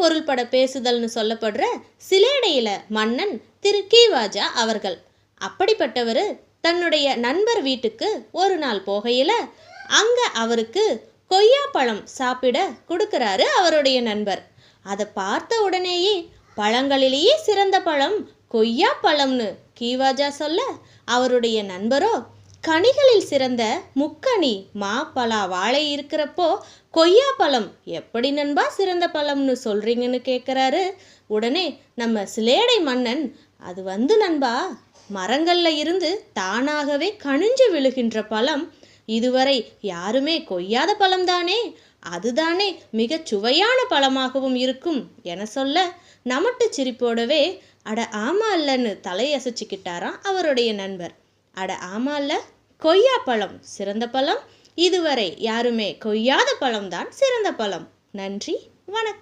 பொருள்பட பேசுதல்னு சொல்லப்படுற சிலேடையில மன்னன் திரு கீவாஜா அவர்கள். அப்படிப்பட்டவர் தன்னுடைய நண்பர் வீட்டுக்கு ஒரு நாள் போகையில அங்க அவருக்கு கொய்யா பழம் சாப்பிட கொடுக்குறாரு அவருடைய நண்பர். அதை பார்த்த உடனேயே பழங்களிலேயே சிறந்த பழம் கொய்யா பழம்னு கீவாஜா சொல்ல அவருடைய நண்பரோ கனிகளில் சிறந்த முக்கனி மா பலா வாழை இருக்கிறப்போ கொய்யா பழம் எப்படி நண்பா சிறந்த பழம்னு சொல்றீங்கன்னு கேட்குறாரு உடனே நம்ம சிலேடை மன்னன் அது வந்து நண்பா மரங்களில் இருந்து தானாகவே கனிஞ்சு விழுகின்ற பழம். இதுவரை யாருமே கொய்யாத பழம்தானே? அதுதானே மிகச் சுவையான பழமாகவும் இருக்கும் என சொல்ல நமட்டு சிரிப்போடவே அட ஆமா இல்லைன்னு தலையசைச்சுக்கிட்டாராம் அவருடைய நண்பர். அட ஆமா இல்ல கொய்யா பழம் சிறந்த பழம். இதுவரை யாருமே கொய்யாத பழம்தான் சிறந்த பழம். நன்றி வணக்கம்.